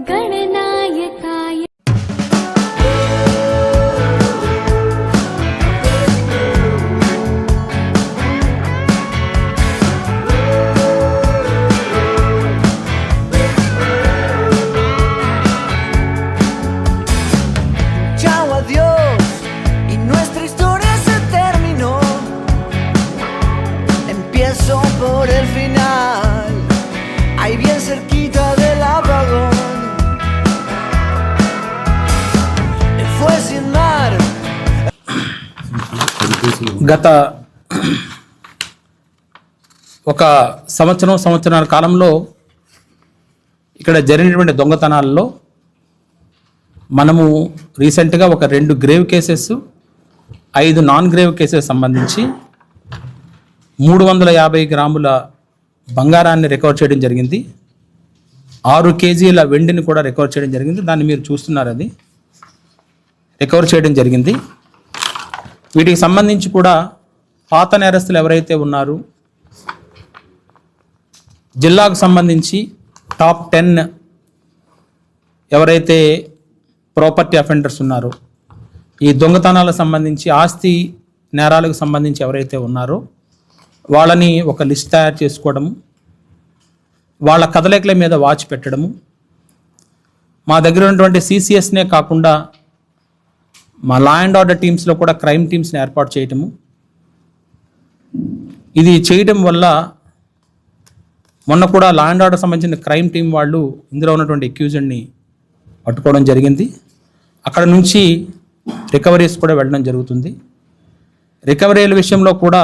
गणनायकाय గత ఒక సంవత్సరం సంవత్సరాల కాలంలో ఇక్కడ జరిగినటువంటి దొంగతనాల్లో మనము రీసెంట్గా ఒక రెండు గ్రేవ్ కేసెస్ ఐదు నాన్ గ్రేవ్ కేసెస్ సంబంధించి మూడు వందల యాభై గ్రాముల బంగారాన్ని రికవర్ చేయడం జరిగింది. ఆరు కేజీల వెండిని కూడా రికవర్ చేయడం జరిగింది. దాన్ని మీరు చూస్తున్నారు అది. రికవర్ చేయడం జరిగింది. వీటికి సంబంధించి కూడా పాత నేరస్తులు ఎవరైతే ఉన్నారు జిల్లాకు సంబంధించి టాప్ టెన్ ఎవరైతే ప్రాపర్టీ అఫెండర్స్ ఉన్నారో ఈ దొంగతనాలకు సంబంధించి ఆస్తి నేరాలకు సంబంధించి ఎవరైతే ఉన్నారో వాళ్ళని ఒక లిస్ట్ తయారు చేసుకోవడము వాళ్ళ కదలికల మీద వాచ్ పెట్టడము మా దగ్గర ఉన్నటువంటి సీసీఎస్నే కాకుండా మా లా అండ్ ఆర్డర్ టీమ్స్లో కూడా క్రైమ్ టీమ్స్ని ఏర్పాటు చేయటము. ఇది చేయటం వల్ల మొన్న కూడా లా అండ్ ఆర్డర్ సంబంధించిన క్రైమ్ టీం వాళ్ళు ఇందులో ఉన్నటువంటి అక్యూజెడ్ని పట్టుకోవడం జరిగింది. అక్కడ నుంచి రికవరీస్ కూడా వెళ్ళడం జరుగుతుంది. రికవరీల విషయంలో కూడా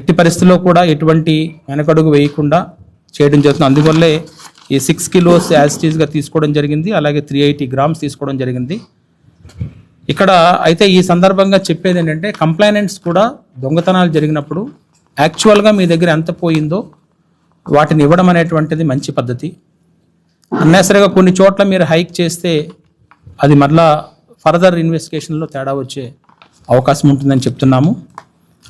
ఎట్టి పరిస్థితుల్లో కూడా ఎటువంటి వెనకడుగు వేయకుండా చేయడం జరుగుతుంది. అందువల్లే ఈ సిక్స్ కిలోస్ యాజిటీస్గా తీసుకోవడం జరిగింది అలాగే త్రీ ఎయిటీ గ్రామ్స్ తీసుకోవడం జరిగింది. ఇక్కడ అయితే ఈ సందర్భంగా చెప్పేది ఏంటంటే కంప్లైనెంట్స్ కూడా దొంగతనాలు జరిగినప్పుడు యాక్చువల్గా మీ దగ్గర ఎంత పోయిందో వాటిని ఇవ్వడం అనేటువంటిది మంచి పద్ధతి. అన్నెసరిగా కొన్ని చోట్ల మీరు హైక్ చేస్తే అది మరలా ఫర్దర్ ఇన్వెస్టిగేషన్లో తేడా వచ్చే అవకాశం ఉంటుందని చెప్తున్నాము.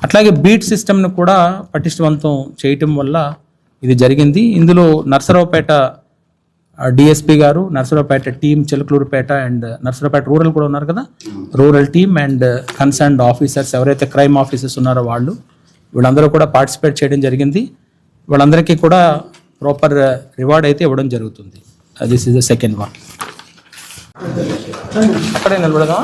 అట్లాగే బీట్ సిస్టమ్ను కూడా పటిష్టవంతం చేయటం వల్ల ఇది జరిగింది. ఇందులో నర్సరావుపేట డిఎస్పి గారు Narasaraopet team Chilakaluripet and Narasaraopet rural కూడా ఉన్నారు కదా? Rural team and concerned officers ఎవరైతే క్రైమ్ ఆఫీసర్స్ ఉన్నారో వాళ్ళు వీళ్ళందరూ కూడా పార్టిసిపేట్ చేయడం జరిగింది. వాళ్ళందరికీ కూడా ప్రాపర్ రివార్డ్ అయితే ఇవ్వడం జరుగుతుంది. This is the second one అక్కడే నిలబడదా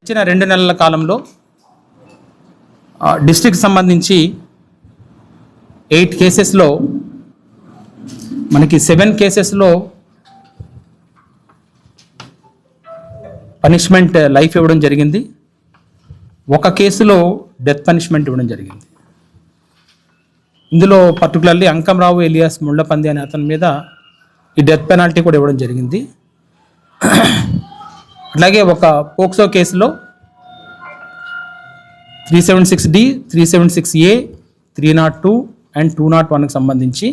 ఇచ్చిన రెండు నెలల కాలంలో డిస్టిక్ సంబంధించి ఎయిట్ కేసెస్లో మనకి సెవెన్ కేసెస్లో పనిష్మెంట్ లైఫ్ uh, ఇవ్వడం జరిగింది. ఒక కేసులో డెత్ పనిష్మెంట్ ఇవ్వడం జరిగింది. ఇందులో పర్టికులర్లీ అంకంరావు ఎలియాస్ ముళ్ళపంది అనే అతని మీద ఈ డెత్ పెనాల్టీ కూడా ఇవ్వడం జరిగింది. అలాగే ఒక పోక్సో కేసులో three seven six D three seven six A three not two and two not వన్కి సంబంధించి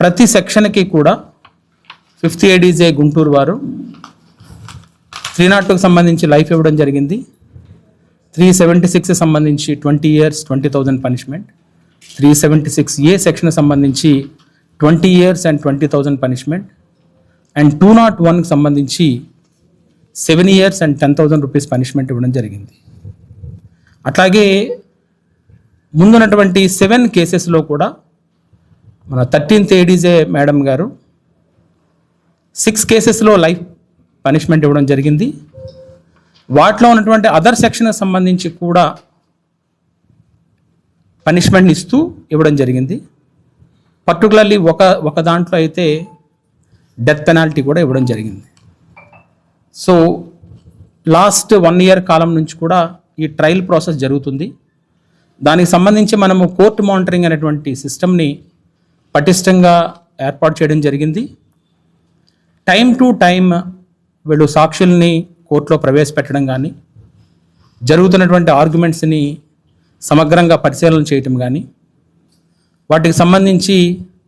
ప్రతి సెక్షన్కి కూడా ఫిఫ్త్ ఏడీజే గుంటూరు వారు త్రీ నాట్ టూకి సంబంధించి లైఫ్ ఇవ్వడం జరిగింది. త్రీ సెవెంటీ సిక్స్ సంబంధించి twenty years twenty thousand punishment. Three seventy six A section సంబంధించి twenty years and twenty thousand punishment. And two not వన్కి సంబంధించి seven years and ten thousand rupees punishment ఇవ్వడం జరిగింది. అట్లాగే ముందున్నటువంటి సెవెన్ కేసెస్లో కూడా మన థర్టీన్త్ ఏడీజే మేడం గారు సిక్స్ కేసెస్లో లైఫ్ పనిష్మెంట్ ఇవ్వడం జరిగింది. వాటిలో ఉన్నటువంటి అదర్ సెక్షన్కి సంబంధించి కూడా పనిష్మెంట్ ఇస్తూ ఇవ్వడం జరిగింది. పర్టికులర్లీ ఒక ఒక దాంట్లో అయితే డెత్ పెనాల్టీ కూడా ఇవ్వడం జరిగింది. సో లాస్ట్ వన్ ఇయర్ కాలం నుంచి కూడా ఈ ట్రయల్ ప్రాసెస్ జరుగుతుంది. దానికి సంబంధించి మనము కోర్టు మానిటరింగ్ అనేటువంటి సిస్టమ్ని పటిష్టంగా ఏర్పాటు చేయడం జరిగింది. టైం టు టైం వీళ్ళు సాక్షుల్ని కోర్టులో ప్రవేశపెట్టడం కానీ జరుగుతున్నటువంటి ఆర్గ్యుమెంట్స్ని సమగ్రంగా పరిశీలన చేయటం కానీ వాటికి సంబంధించి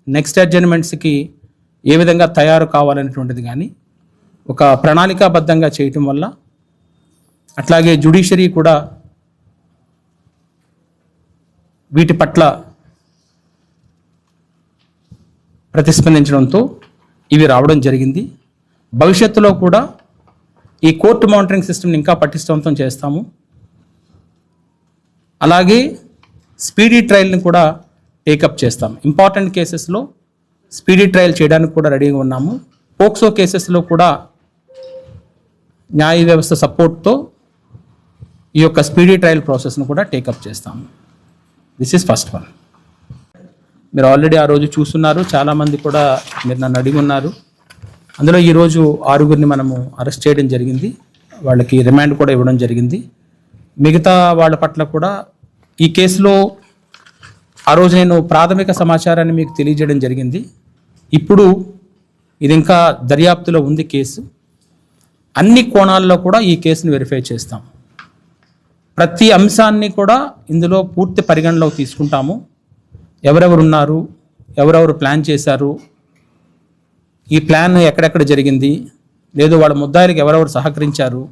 నెక్స్ట్ అడ్జర్మెంట్స్కి ఏ విధంగా తయారు కావాలనేటువంటిది కానీ ఒక ప్రణాళికాబద్ధంగా చేయటం వల్ల అట్లాగే జుడిషియరీ కూడా వీటి పట్ల ప్రతిస్పందించడంతో ఇవి రావడం జరిగింది. భవిష్యత్తులో కూడా ఈ కోర్టు మానిటరింగ్ సిస్టమ్ని ఇంకా పటిష్టవంతం చేస్తాము. అలాగే స్పీడీ ట్రయల్ని కూడా టేకప్ చేస్తాం. ఇంపార్టెంట్ కేసెస్లో స్పీడీ ట్రయల్ చేయడానికి కూడా రెడీగా ఉన్నాము. పోక్సో కేసెస్లో కూడా న్యాయ వ్యవస్థ సపోర్ట్తో ఈ యొక్క స్పీడీ ట్రయల్ ప్రాసెస్ను కూడా టేకప్ చేస్తాము. దిస్ ఈస్ ఫస్ట్ వన్ మీరు ఆల్రెడీ ఆ రోజు చూస్తున్నారు. చాలామంది కూడా మీరు నన్ను అడిగి ఉన్నారు. అందులో ఈరోజు ఆరుగురిని మనము అరెస్ట్ చేయడం జరిగింది. వాళ్ళకి రిమాండ్ కూడా ఇవ్వడం జరిగింది. మిగతా వాళ్ళ పట్ల కూడా ఈ కేసులో ఆ రోజు నేను ప్రాథమిక సమాచారాన్ని మీకు తెలియజేయడం జరిగింది. ఇప్పుడు ఇది ఇంకా దర్యాప్తులో ఉంది కేసు. అన్ని కోణాల్లో కూడా ఈ కేసును వెరిఫై చేస్తాం. ప్రతి అంశాన్ని కూడా ఇందులో పూర్తి పరిగణలోకి తీసుకుంటాము. ఎవరెవరు ఉన్నారు ఎవరెవరు ప్లాన్ చేశారు? ఈ ప్లాన్ ఎక్కడెక్కడ జరిగింది? లేదు వాళ్ళ ముద్దాయిలకు ఎవరెవరు సహకరించారు?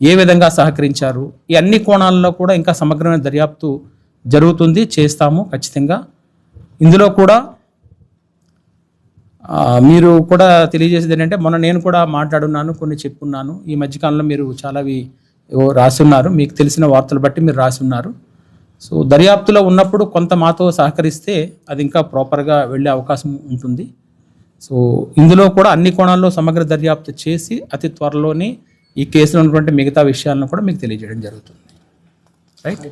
ఏ విధంగా సహకరించారు? ఈ అన్ని కోణాల్లో కూడా ఇంకా సమగ్రమైన దర్యాప్తు జరుగుతుంది చేస్తాము ఖచ్చితంగా. ఇందులో కూడా మీరు కూడా తెలియజేసేది ఏంటంటే మొన్న నేను కూడా మాట్లాడున్నాను కొన్ని చెప్పున్నాను. ఈ మధ్యకాలంలో మీరు చాలావి రాసి ఉన్నారు మీకు తెలిసిన వార్తలు బట్టి మీరు రాసి ఉన్నారు సో దర్యాప్తులో ఉన్నప్పుడు కొంత మాతో సహకరిస్తే అది ఇంకా ప్రాపర్గా వెళ్ళే అవకాశం ఉంటుంది. సో ఇందులో కూడా అన్ని కోణాల్లో సమగ్ర దర్యాప్తు చేసి అతి త్వరలోనే ఈ కేసులో ఉన్నటువంటి మిగతా విషయాలను కూడా మీకు తెలియజేయడం జరుగుతుంది. రైట్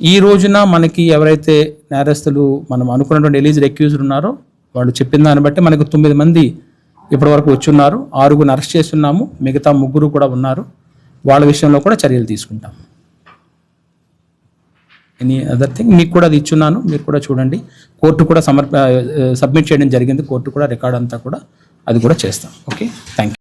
ఈ రోజున మనకి ఎవరైతే నేరస్తులు మనం అనుకున్నటువంటి ఎలిజిడ్ అక్యూజ్డ్ ఉన్నారో వాళ్ళు చెప్పిన దాన్ని బట్టి మనకు తొమ్మిది మంది ఇప్పటివరకు వచ్చి ఉన్నారు ఆరుగురు అరెస్ట్ చేస్తున్నాము. మిగతా ముగ్గురు కూడా ఉన్నారు. వాళ్ళ విషయంలో కూడా చర్యలు తీసుకుంటాం ఎనీ అదర్ థింగ్ మీకు కూడా అది ఇచ్చున్నాను. మీరు కూడా చూడండి. కోర్టు కూడా సమర్ప సబ్మిట్ చేయడం జరిగింది. కోర్టు కూడా రికార్డ్ అంతా కూడా అది కూడా చేస్తాం. Okay thank you